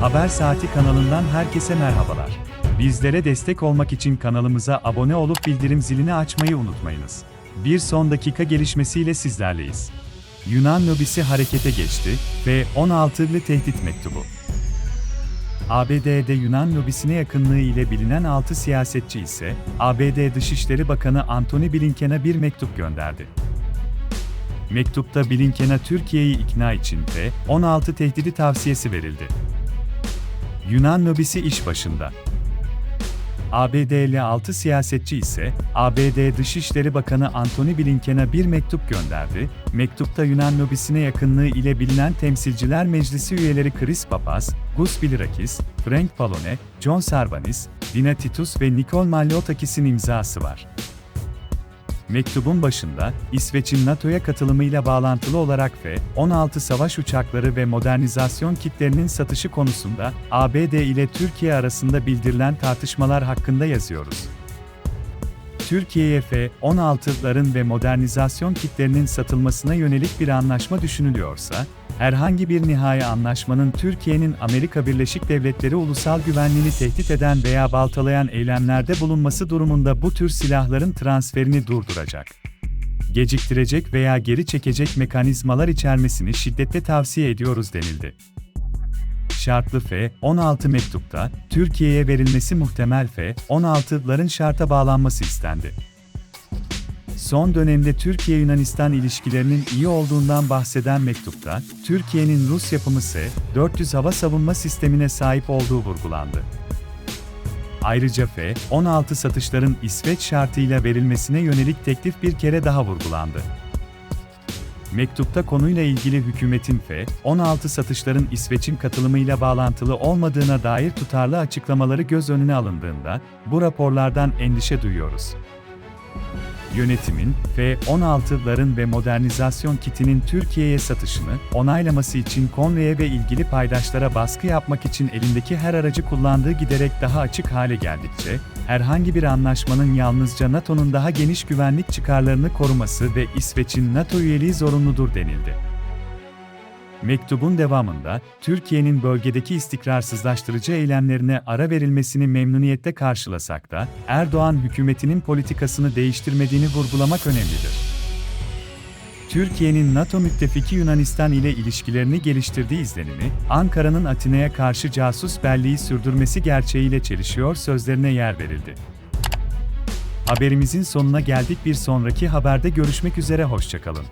Haber Saati kanalından herkese merhabalar. Bizlere destek olmak için kanalımıza abone olup bildirim zilini açmayı unutmayınız. Bir son dakika gelişmesiyle sizlerleyiz. Yunan lobisi harekete geçti ve 16'lı tehdit mektubu. ABD'de Yunan lobisine yakınlığı ile bilinen 6 siyasetçi ise ABD Dışişleri Bakanı Antony Blinken'e bir mektup gönderdi. Mektupta Blinken'e Türkiye'yi ikna için de 16 tehdidi tavsiyesi verildi. Yunan lobisi iş başında. ABD'li 6 siyasetçi ise ABD Dışişleri Bakanı Antony Blinken'e bir mektup gönderdi. Mektupta Yunan lobisine yakınlığı ile bilinen Temsilciler Meclisi üyeleri Chris Papas, Gus Bilirakis, Frank Pallone, John Sarbanis, Dina Titus ve Nikol Malliotakis'in imzası var. Mektubun başında, İsveç'in NATO'ya katılımıyla bağlantılı olarak F-16 savaş uçakları ve modernizasyon kitlerinin satışı konusunda ABD ile Türkiye arasında bildirilen tartışmalar hakkında yazıyoruz. Türkiye'ye F-16'ların ve modernizasyon kitlerinin satılmasına yönelik bir anlaşma düşünülüyorsa, herhangi bir nihai anlaşmanın Türkiye'nin Amerika Birleşik Devletleri ulusal güvenliğini tehdit eden veya baltalayan eylemlerde bulunması durumunda bu tür silahların transferini durduracak, geciktirecek veya geri çekecek mekanizmalar içermesini şiddetle tavsiye ediyoruz denildi. Şartlı F-16 mektupta, Türkiye'ye verilmesi muhtemel F-16'ların şarta bağlanması istendi. Son dönemde Türkiye-Yunanistan ilişkilerinin iyi olduğundan bahseden mektupta, Türkiye'nin Rus yapımı S-400 hava savunma sistemine sahip olduğu vurgulandı. Ayrıca F-16 satışların İsveç şartıyla verilmesine yönelik teklif bir kere daha vurgulandı. Mektupta konuyla ilgili hükümetin F-16 satışların İsveç'in katılımıyla bağlantılı olmadığına dair tutarlı açıklamaları göz önüne alındığında, bu raporlardan endişe duyuyoruz. Yönetimin, F-16'ların ve modernizasyon kitinin Türkiye'ye satışını onaylaması için Kongreye ve ilgili paydaşlara baskı yapmak için elindeki her aracı kullandığı giderek daha açık hale geldikçe, herhangi bir anlaşmanın yalnızca NATO'nun daha geniş güvenlik çıkarlarını koruması ve İsveç'in NATO üyeliği zorunludur denildi. Mektubun devamında, Türkiye'nin bölgedeki istikrarsızlaştırıcı eylemlerine ara verilmesini memnuniyetle karşılasak da, Erdoğan hükümetinin politikasını değiştirmediğini vurgulamak önemlidir. Türkiye'nin NATO müttefiki Yunanistan ile ilişkilerini geliştirdiği izlenimi, Ankara'nın Atina'ya karşı casus belliği sürdürmesi gerçeğiyle çelişiyor sözlerine yer verildi. Haberimizin sonuna geldik bir sonraki haberde görüşmek üzere hoşçakalın.